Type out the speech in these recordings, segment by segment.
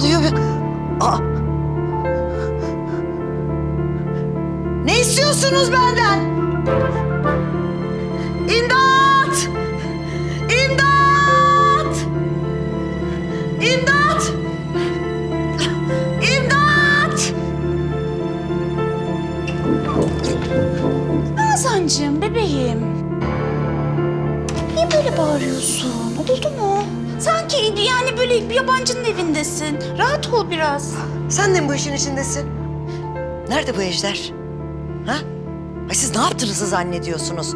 oluyor? Aa! Ne istiyorsunuz benden? İmdat! İmdat! İmdat! İmdat! Nazancığım bebeğim. Niye böyle bağırıyorsun? Oldu mu? Sanki yani böyle bir yabancının evindesin. Rahat ol biraz. Sen de mi bu işin içindesin? Nerede bu ejder? Ha? Ay siz ne yaptığınızı zannediyorsunuz?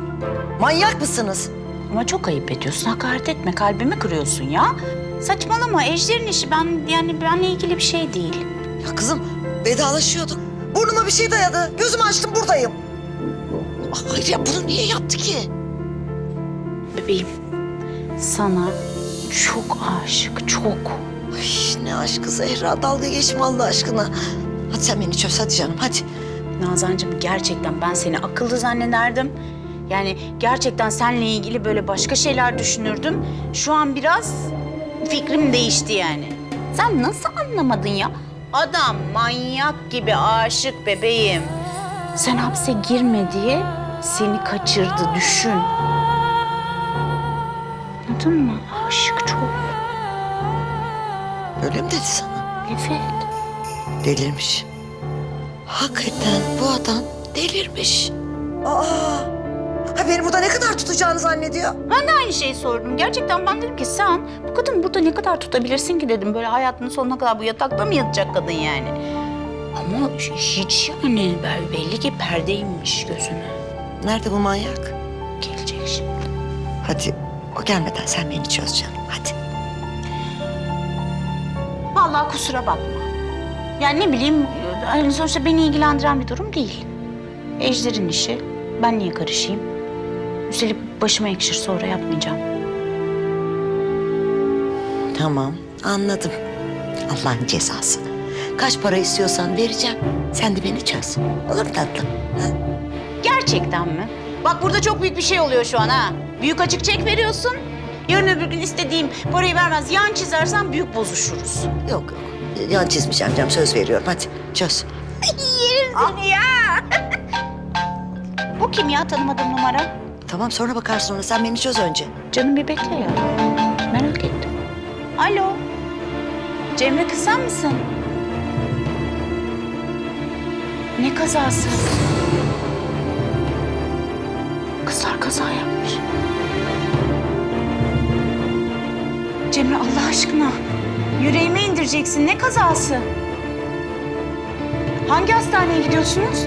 Manyak mısınız? Ama çok ayıp ediyorsun. Hakaret etme. Kalbimi kırıyorsun ya. Saçmalama. Ejder'in işi. Ben yani benle ilgili bir şey değil. Ya kızım vedalaşıyorduk. Burnuma bir şey dayadı. Gözümü açtım buradayım. Ah, Hayır ya bunu niye yaptı ki? Bebeğim. Sana çok aşık. Çok. Ay ne aşkı Zehra dalga geçme Allah aşkına. Hadi sen beni çöz hadi canım hadi. Nazancığım gerçekten ben seni akıllı zannederdim. Yani gerçekten seninle ilgili böyle başka şeyler düşünürdüm. Şu an biraz fikrim değişti yani. Sen nasıl anlamadın ya? Adam manyak gibi aşık bebeğim. Sen hapse girme diye seni kaçırdı düşün. Anladın mı? Aşık çok. Öyle mi dedi sana? Evet. Delirmiş. Hakikaten bu adam delirmiş. Aa, ha beni burada ne kadar tutacağını zannediyor. Ben de aynı şeyi sordum. Gerçekten ben dedim ki sen bu kadın burada ne kadar tutabilirsin ki dedim. Böyle hayatının sonuna kadar bu yatakta mı yatacak kadın yani? Ama hiç yani belli ki perdeymiş gözüne. Nerede bu manyak? Gelecek şimdi. Hadi o gelmeden sen beni çöz canım hadi. Vallahi kusura bakma. Yani ne bileyim hani sonuçta beni ilgilendiren bir durum değil. Ejder'in işi. Ben niye karışayım? Üstelik başıma ekşir sonra yapmayacağım. Tamam anladım. Allah'ın cezası. Kaç para istiyorsan vereceğim. Sen de beni çöz. Olur mu tatlım? Ha? Gerçekten mi? Bak burada çok büyük bir şey oluyor şu an ha. Büyük açık çek veriyorsun. Yarın öbür gün istediğim parayı vermez yan çizersen büyük bozuşuruz. Yok yok. Yan çizmeyeceğim canım söz veriyorum hadi çöz. Yerim seni ya. Bu kim ya tanımadığım numara? Tamam sonra bakarsın ona sen beni çöz önce. Canım bir bekle ya. Merak ettim. Alo. Cemre kız sen misin? Ne kazası? Kızlar kaza yapmış. Cemre Allah aşkına. Yüreğime indireceksin. Ne kazası? Hangi hastaneye gidiyorsunuz?